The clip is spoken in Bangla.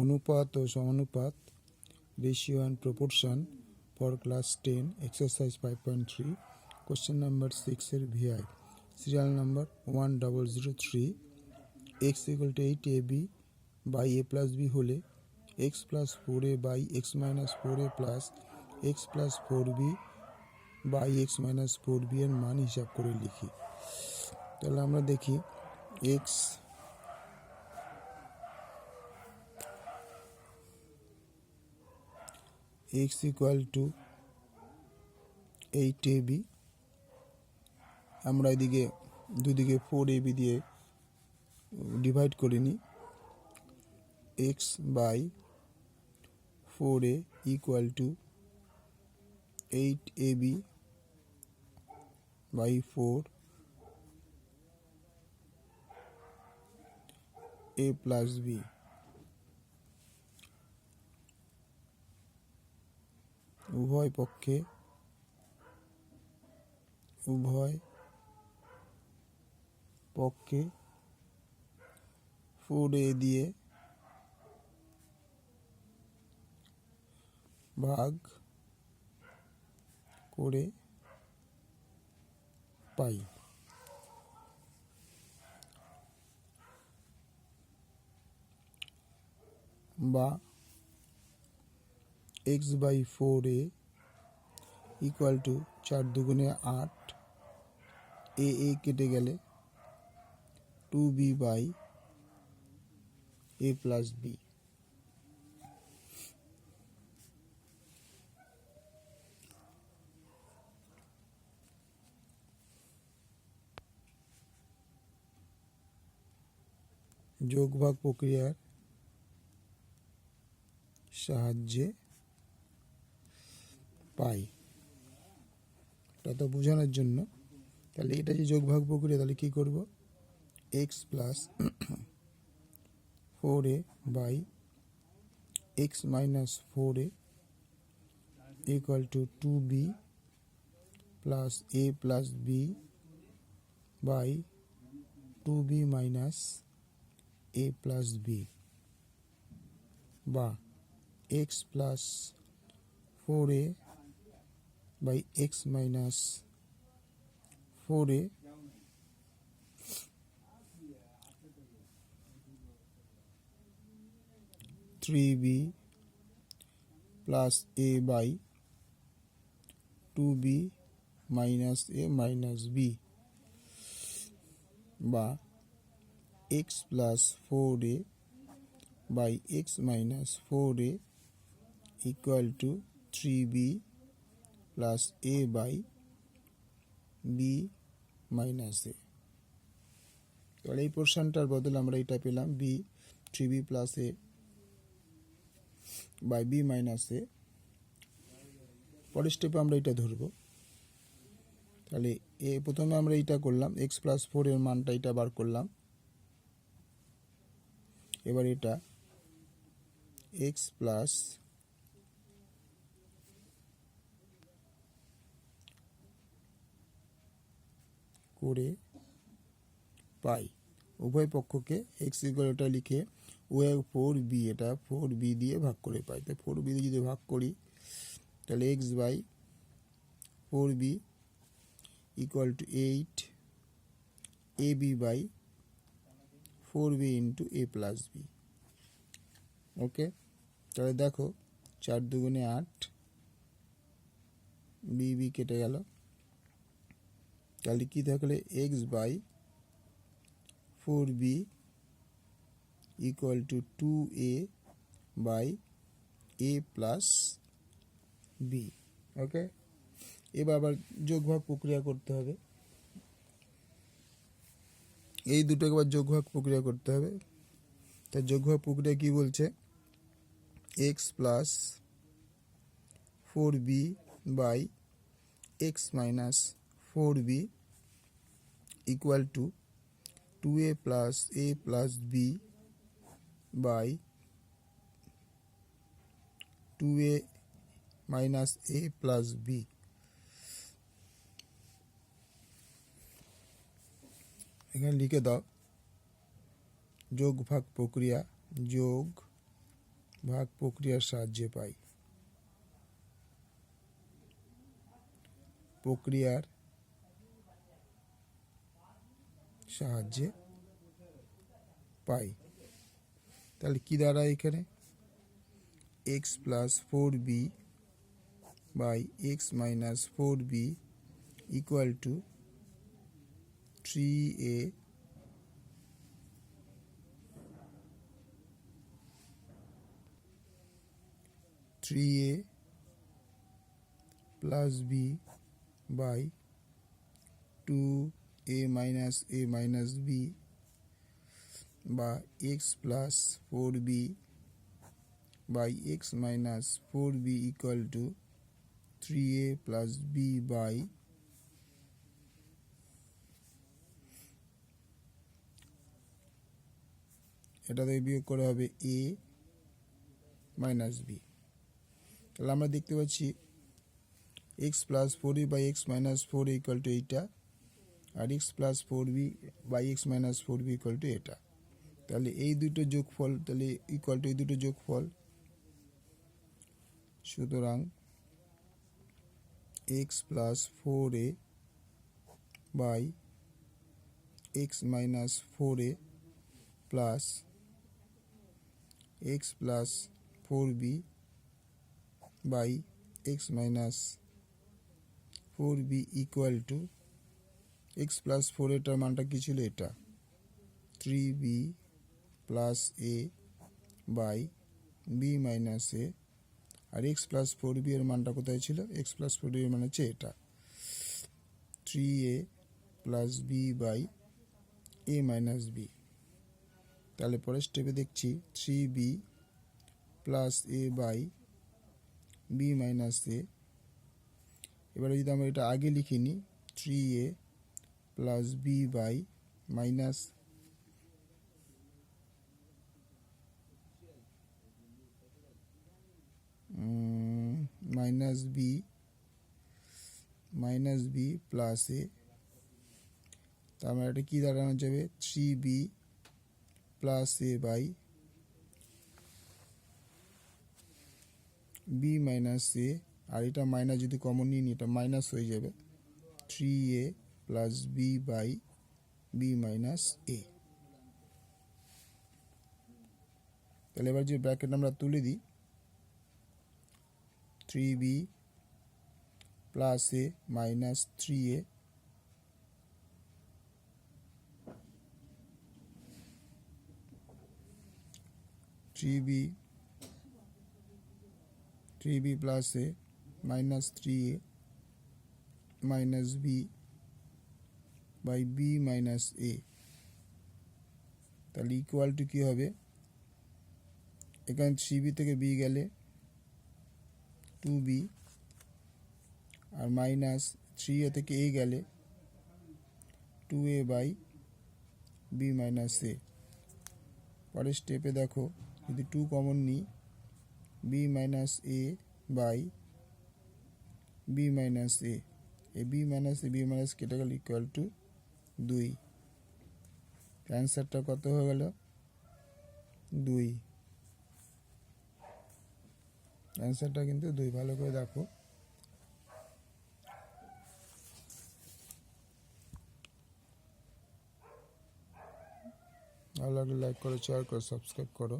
অনুপাত ও সমানুপাত ratio and proportion for class ten exercise five point three question number সিক্সের VI serial number one double zero three x equal to eight a b by a plus b হলে x plus four a by x minus four a plus x plus four b by x minus four b এর মান হিসাব করে লিখি। তাহলে আমরা দেখি x x equal to eight a b আমরা এদিকে দুদিকে ফোর এ বি দিয়ে ডিভাইড করে নিই। X by four a equal to eight a b by four a plus b উভয় পক্ষে উভয় পক্ষে এ দিয়ে ভাগ করে পাই। বা x by four a equal to চার দুগুণে আট এ এ কেটে গেলে two b by a plus b যোগভাগ প্রক্রিয়ার সাহায্যে পাই। এটা তো বোঝানোর জন্য। তাহলে এটা যে যোগভাগ প্রক্রিয়া, তাহলে কী করব? X plus four a by x minus four a equal to two b plus a plus b by two b minus a plus b বা x plus four a by x minus 4a three b plus a by two b minus a minus b by x plus 4a by x minus 4a equal to 3b plus a by b minus a তাহলে এই পোর্শনটার বদলে আমরা এটা পেলাম b three b plus a by b minus a পরের স্টেপে আমরা এটা ধরবো। তাহলে এ প্রথমে আমরা এইটা করলাম এক্স প্লাস ফোর এর মানটা এটা বার করলাম। এবার এটা এক্স প্লাস করে পাই। উভয় পক্ষকে এক্স ইকুয়াল এটা লিখে ও ফোর বি এটা ফোর বি দিয়ে ভাগ করে পাই। তো ফোর বি দিয়ে যদি ভাগ করি, তাহলে x by four b equal to eight a b by four b into a plus b okay তাহলে দেখো, চার দুগুণে আট বি বি কেটে গেল। তাহলে কী থাকলে x by four b equal to two a by a plus b okay এবার আবার যোগভাগ প্রক্রিয়া করতে হবে। এই দুটোকে আবার যোগভাগ প্রক্রিয়া করতে হবে। তা যোগভাগ প্রক্রিয়া কি বলছে? X plus four b by x minus four b equal to two a plus a plus b by two a minus a plus b এখানে লিখে দাও, যোগ ভাগ প্রক্রিয়া, যোগ ভাগ প্রক্রিয়ার সাহায্যে পাই। প্রক্রিয়ার সাহায্যে পাই। তাহলে কি দাঁড়ায় এখানে? X plus four b by x minus four b equal to three a three a plus b by two a minus a minus b বা x plus four b by x minus four b equal to three a plus b by এটা থেকে বিয়োগ করা হবে এ মাইনাস বি তাহলে আমরা দেখতে পাচ্ছি x plus four b by x minus four equal to এইটা। আর x plus four b by x minus four b equal to এটা তাহলে এই দুটো যোগফল, তাহলে ইকুয়াল টু এই দুটো যোগফল, সুতরাং x plus four a by x minus four a plus x plus four b by x minus four b equal to x plus four এটার মানটা কী ছিল এটা? Three b plus a by b minus a R x plus four b এর মানটা কোথায় ছিল? এক্স প্লাস ফোর বি এর মানে হচ্ছে এটা। Three a plus b by a minus b তাহলে পরের স্টেপে দেখছি three b plus a by b minus a এবারে যদি আমরা এটা আগে লিখে নিই three a plus b by minus minus b minus b plus a তার মানে এটা কী দাঁড়ানো যাবে? Three b plus a by b minus a আর এটা মাইনাস যদি কমন নিই, এটা মাইনাস হয়ে যাবে। Three a plus b by b minus a তাহলে এবার যে ব্র্যাকেট আমরা তুলে দিই three b plus a minus three a three b three b plus a minus three a minus b by b minus a তাহলে ইকুয়াল টু কী হবে? এখানে থ্রি বি থেকে বি গেলে টু বি আর মাইনাস থ্রি এ থেকে এ গেলে two a by b minus a পরের স্টেপে দেখো, যদি টু কমন নিই b minus a by b minus a a b minus a b minus কেটে গেল ইকুয়াল টু দুই। অ্যান্সারটা কত হয়ে গেল? দুই। অ্যান্সারটা কিন্তু দুই। ভালো করে দেখো। ভালো লাগলে লাইক করো শেয়ার করো সাবস্ক্রাইব করো।